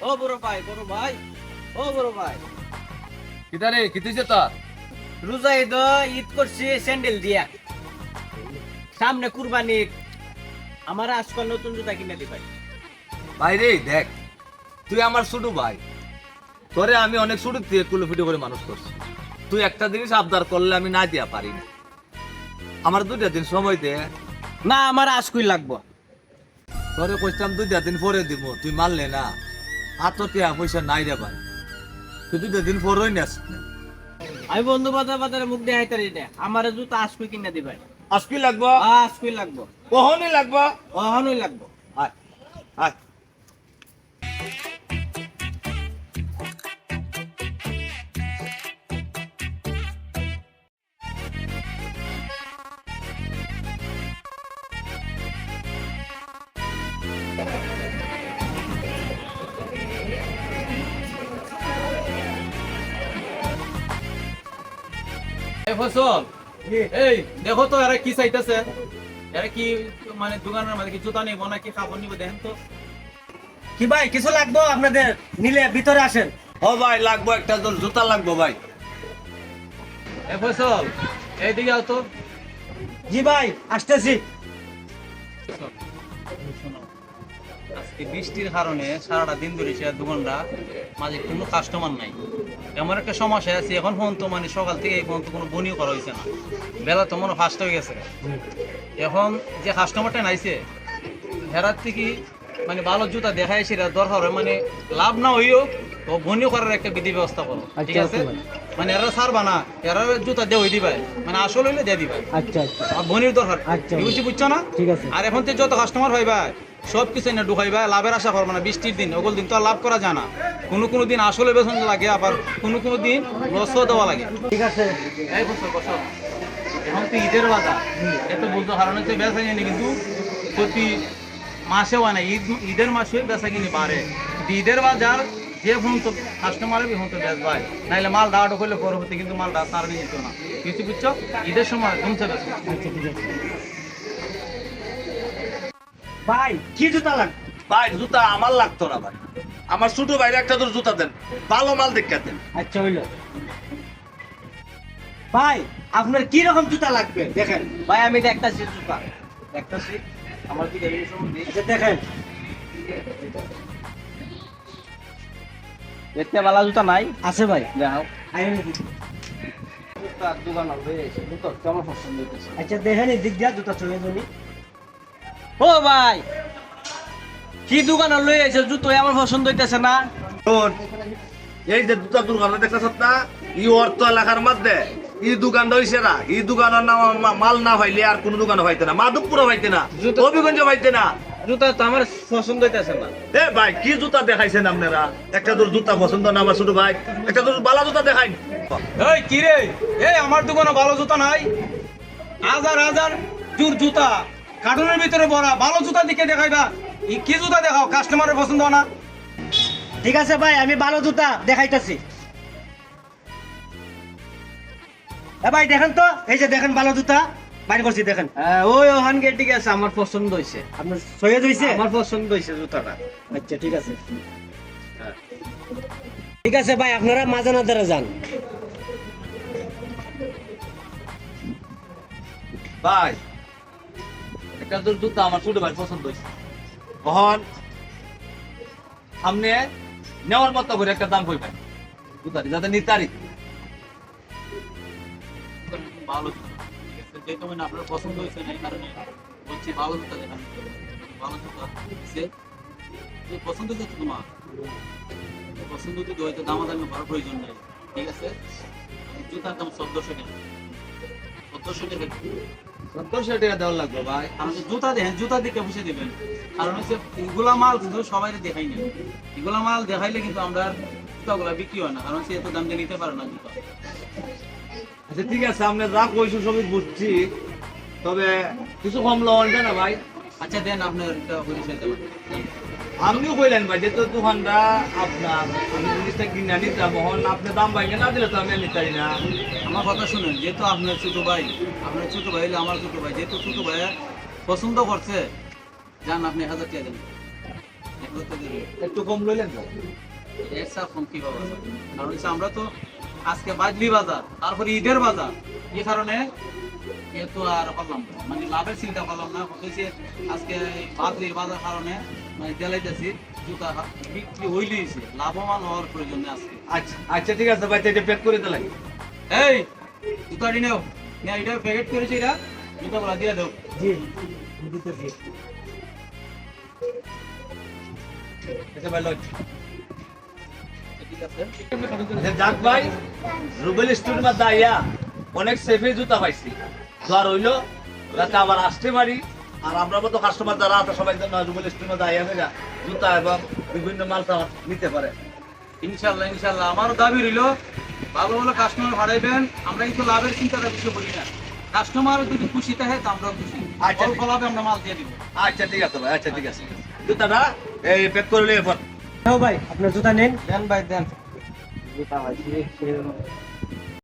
ও বড় ভাই বড় ভাই ও বড় ভাই। কিতারে কিতিছে তার? রোজা ঈদ ঈদ করছি স্যান্ডেল দিয়া। সামনে কুরবানি আমার আজকাল নতুন জুতা কিনে দিবাই ভাই রে দেখ তুই আমার ছোট ভাই। তোরে আমি অনেক ছোট দিয়ে কুলফিটি করে মানুষ করছি। তুই একটা জিনিস আবদার করলে আমি না দিয়া পারি না। আমার দুইটা দিন সময় দে। না আমার আজকুই লাগবো। তোরে কইতাম দুইটা দিন পরে দিব তুই মানলে না। হাত টিয়া পয়সা নাই রে ভাই তুই দুইটা দিন পরই না আমি বন্ধু বাজার বাজারে মুখ দেখাইতে পারি না আমার জুতা আজকুই কিনে দিবাই। আজকে লাগবো? আজকুই লাগবো। কখনই লাগবো? অহনই লাগবো। আয় আয়। ফসল এই দেখো তো এরা কি চাইতেছে। এরা কি মানে দোকানের মধ্যে কি জুতা নিব নাকি কাপড় নিব দেখেন তো। কি ভাই কিছু লাগবো আপনাদের? নিলে ভিতরে আসেন। ও ভাই লাগবো একটা তোর জুতা লাগবো ভাই। এ ফসল এইদিকে আও তো। জি ভাই আসতেছি। আজকে বৃষ্টির কারণে সারাটা দিন ধরে সে দোকানটা মাঝে কোনো কাস্টমার নাই। এমন একটা সমস্যা আছে এখন ফোন তো মানে সকাল থেকে এখন তো কোনো বনিও করা হয়েছে না। বেলা তো মনে ফার্স্ট হয়ে গেছে। এখন যে কাস্টমারটা নাইছে হেরার থেকে মানে ভালো জুতা দেখায় সেটা দরকার হয় মানে লাভ না হইও তো বনিও করার একটা বিধি ব্যবস্থা করো ঠিক আছে? মানে এরা সারবা না এরা জুতা দিয়ে হই দিবা মানে আসল হইলে দিয়ে দিবা। আচ্ছা আচ্ছা। আর বনির দরকার। আচ্ছা। বুঝছি বুঝছ না? ঠিক আছে। আর এখন তো যত কাস্টমার হইবা সব কিছু না ঢুকাইবা লাভের আশা করব না বৃষ্টির দিন ওগুলো দিন তো আর লাভ করা যায় না। কোনো কোনো দিন আসলে বেতন লাগে আবার কোনো কোনো দিন লসও দেওয়া লাগে। ঠিক আছে এই বছর বছর এখন তো ঈদের বাজার। এত বুঝতে কারণে তো বেচা কিনি কিন্তু প্রতি মাসে হয় না ঈদ ঈদের মাসে বেচা কিনি বাড়ে। ঈদের বাজার যে ফোন তো কাস্টমারের ফোন তো বেচ ভাই নাহলে মাল দাওয়াটা করলে পরবর্তী কিন্তু মালটা সার নিয়ে যেত না। কিছু বুঝছ ঈদের সময় কমছে বেশি ভাই কি জুতা লাগবে? ভাই জুতা আমার লাগতো না ভাই। আমার ছোট ভাইরে একটা তোর জুতা দেন ভালো মাল দেখে দেন। আচ্ছা হইল। ভাই আপনার কি রকম জুতা লাগবে? দেখেন। ভাই আমি দেখতাছি জুতা। দেখতাছি। আমার কি আচ্ছা দেখেন। দেখতে বালা জুতা নাই। আছে ভাই। যাও। জুতা দোকান হবে জুতা কেমন পছন্দ আচ্ছা দেখেন এদিক দিয়া জুতা চলে যাবি। ও ভাই কি দোকান লই আইছে জুতো আমার পছন্দ হইতেছে না? শোন, এই যে দুটা দোকান দেখতেছ না ই অর্থ এলাকার মধ্যে ই দোকানটা হইছে না ই দোকানের নাম মাল না পাইলে আর কোন দোকানে পাইতে না মাধবপুরে পাইতে না জুতো- হবিগঞ্জে পাইতে না। জুতা তো আমার পছন্দ হইতেছে না। এ ভাই কি জুতা দেখাইছেন আপনারা? একটা তোর জুতা পছন্দ না আমার ছোট ভাই একটা তোর বালা জুতা দেখাই। এই কি রে? এই আমার দোকানে ভালো জুতা নাই। হাজার হাজার জুর জুতা। কার্টুনের ভিতরে ভরা ভালো জুতা দিকে দেখাইবা। কি জুতা দেখাও? কাস্টমারের পছন্দ না। ঠিক আছে ভাই আমি ভালো জুতা দেখাইতেছি। এ ভাই দেখেন তো এই যে দেখেন ভালো জুতা। বাইর করছি দেখেন। ওই ওখান গেট ঠিক আছে আমার পছন্দ হইছে। আপনার সৈয়দ হইছে আমার পছন্দ হইছে জুতাটা। আচ্ছা ঠিক আছে। ঠিক আছে ভাই আপনারা মাজানা দ্বারা যান। ভাই একটা তোর জুতা আমার ছোট ভাই পছন্দ হয়েছে। কখন সামনে নেওয়ার মতো করে একটা দাম কই ভাই জুতারি যাতে নিতারি। ভালো বলছি ভালো জুতা পছন্দ হচ্ছে তোমার। পছন্দ প্রয়োজন নেই। ঠিক আছে? সত্তরশো টাকা দেওয়ার লাগবে ভাই। কারণ জুতা দেখেন জুতা দিকে বসে দিবেন। কারণ হচ্ছে এগুলা মাল কিন্তু সবাই দেখাই না এগুলা মাল দেখাইলে কিন্তু আমরা জুতাগুলা বিক্রি হয় না। কারণ সে এত দাম দিয়ে নিতে পারে না জুতা। আচ্ছা ঠিক আছে আমরা যা কইছো সবই বুঝছি। তবে কিছু কম লওয়ান না ভাই? আচ্ছা দেন আপনার একটা পরিচয় দেবেন আপনিও কইলেন ভাই যেহেতু দোকানটা আপনার আমি জিনিসটা কিনে নিতাম তখন আপনি দাম বাইকে না দিলে তো আমি নিতাই না। আমার কথা শুনুন যেহেতু আপনার ছোটো ভাই আপনার ছোটো ভাই হলে আমার ছোটো ভাই যেহেতু ছোটো ভাই পছন্দ করছে যান আপনি এক হাজার টাকা দেন। একটু কম লইলেন তো? এর স্যার ফোন কি স্যার? কারণ আমরা তো আজকে বাজলি বাজার তারপরে ঈদের বাজার। এই কারণে এ তো আর পারলাম না। মানে লাভের চিন্তা করলাম না। হচ্ছে আজকে এই বাজার কারণে মানে দেলাইতেছি জুতা বিক্রি হইলেইছে লাভবান হওয়ার প্রয়োজন আজকে। আচ্ছা আচ্ছা ঠিক আছে ভাই এটা প্যাক করে দিলাই এই জুতাটি নেও। না এটা প্যাকেট করেছি এটা জুতাগুলো দিয়ে দাও। জি দিতেছি আচ্ছা ভাই লয় ঠিক আছে। আচ্ছা, যাক ভাই রুবেল স্টুডিওর মধ্যে আইয়া অনেক সেফে জুতা পাইছি। আর হইল যাতে আবার আসতে পারি। আর আমরা মতো কাস্টমার যারা আছে সবাই জন্য রুবেল স্টুডিওর মধ্যে আইয়া ফেরা জুতা এবং বিভিন্ন মাল নিতে পারে। ইনশাল্লাহ ইনশাল্লাহ আমারও দাবি রইল ভালো ভালো কাস্টমার ভাড়াইবেন আমরা কিন্তু লাভের চিন্তাটা বেশি করি না। কাস্টমার যদি খুশি থাকে তো আমরাও খুশি। আচ্ছা, অল্প লাভে আমরা মাল দিয়ে দিব। আচ্ছা ঠিক আছে ভাই আচ্ছা ঠিক আছে। জুতাটা এই প্যাক করে নিয়ে এরপর ভাই আপনার জুতা নেন। দেন ভাই দেন। জুতা ভাই